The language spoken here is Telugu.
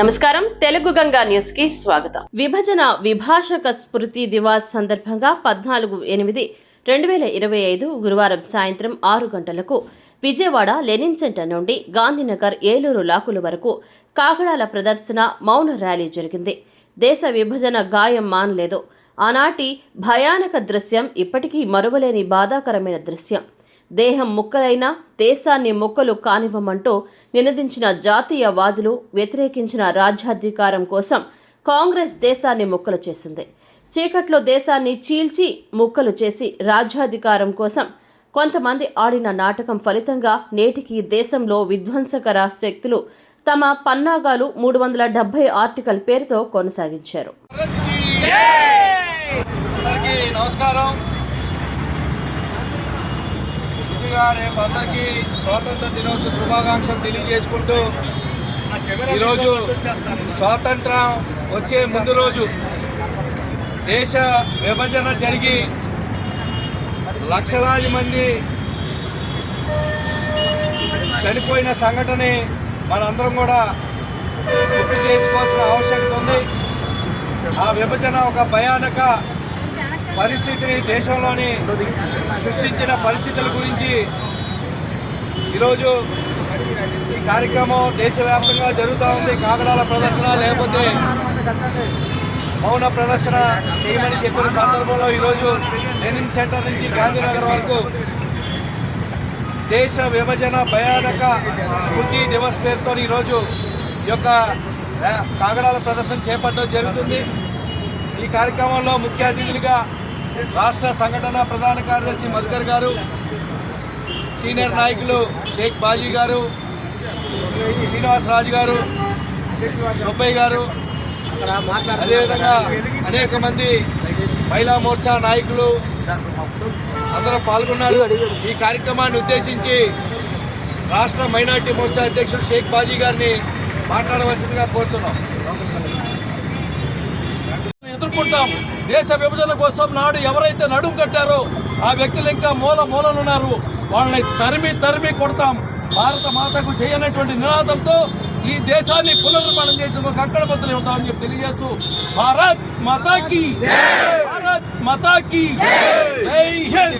నమస్కారం. తెలుగు గంగా న్యూస్కి స్వాగతం. విభజన విభాషక స్మృతి దివాస్ సందర్భంగా పద్నాలుగు ఎనిమిది రెండు వేల ఇరవై ఐదు గురువారం సాయంత్రం ఆరు గంటలకు విజయవాడ లెనిన్ సెంటర్ నుండి గాంధీనగర్ ఏలూరు లాకుల వరకు కాగడాల ప్రదర్శన మౌన ర్యాలీ జరిగింది. దేశ విభజన గాయం మానలేదు. ఆనాటి భయానక దృశ్యం ఇప్పటికీ మరువలేని బాధాకరమైన దృశ్యం. దేహం ముక్కలైనా దేశాన్ని ముక్కలు కానివ్వమంటూ నినదించిన జాతీయవాదులు వ్యతిరేకించిన రాజ్యాధికారం కోసం కాంగ్రెస్ దేశాన్ని ముక్కలు చేసింది. చీకట్లో దేశాన్ని చీల్చి ముక్కలు చేసి రాజ్యాధికారం కోసం కొంతమంది ఆడిన నాటకం ఫలితంగా నేటికి దేశంలో విధ్వంసకర శక్తులు తమ పన్నాగాలు మూడు వందల డెబ్బై ఆర్టికల్ పేరుతో కొనసాగించారు. నమస్కారం. ముందుగా రేపు అందరికీ స్వాతంత్ర దినోత్సవ శుభాకాంక్షలు తెలియజేసుకుంటూ ఈరోజు స్వాతంత్రం వచ్చే ముందు రోజు దేశ విభజన జరిగి లక్షలాది మంది చనిపోయిన సంఘటనే మనందరం కూడా గుర్తు చేసుకోవాల్సిన ఆవశ్యకత ఉంది. ఆ విభజన ఒక భయానక పరిస్థితిని దేశంలోని సృష్టించిన పరిస్థితుల గురించి ఈరోజు ఈ కార్యక్రమం దేశవ్యాప్తంగా జరుగుతూ ఉంది. కాగడాల ప్రదర్శన లేకపోతే మౌన ప్రదర్శన చేయమని చెప్పిన సందర్భంలో ఈరోజు లెనిన్ సెంటర్ నుంచి గాంధీనగర్ వరకు దేశ విభజన భయానక స్మృతి దివస్ పేరుతో ఈరోజు యొక్క కాగడాల ప్రదర్శన చేపట్టడం జరుగుతుంది. ఈ కార్యక్రమంలో ముఖ్య అతిథులుగా రాష్ట్ర సంఘటన ప్రధాన కార్యదర్శి మధుకర్ గారు సీనియర్ నాయకులు షేక్ బాజీ గారు శ్రీనివాస్ రాజు గారు సుబ్బయ్య గారు అదేవిధంగా అనేక మంది మహిళా మోర్చా నాయకులు అందరూ పాల్గొన్నారు. ఈ కార్యక్రమాన్ని ఉద్దేశించి రాష్ట్ర మైనార్టీ మోర్చా అధ్యక్షుడు షేక్ బాజీ గారిని మాట్లాడవలసిందిగా కోరుతున్నాం. చెప్పుకుంటాం దేశ విభజన కోసం నాడు ఎవరైతే నడుం కట్టారో ఆ వ్యక్తులు ఇంకా మూల మూలనున్నారు. వాళ్ళని తరిమి తరిమి కొడతాం. భారత మాతకు చేయనటువంటి నినాదంతో ఈ దేశాన్ని పునర్నిర్మాణం చేయడంలో అక్కడ బద్దలు ఉంటామని చెప్పి తెలియజేస్తూ భారత్ మాతాకి భారత్ మాతాకి జై హింద్!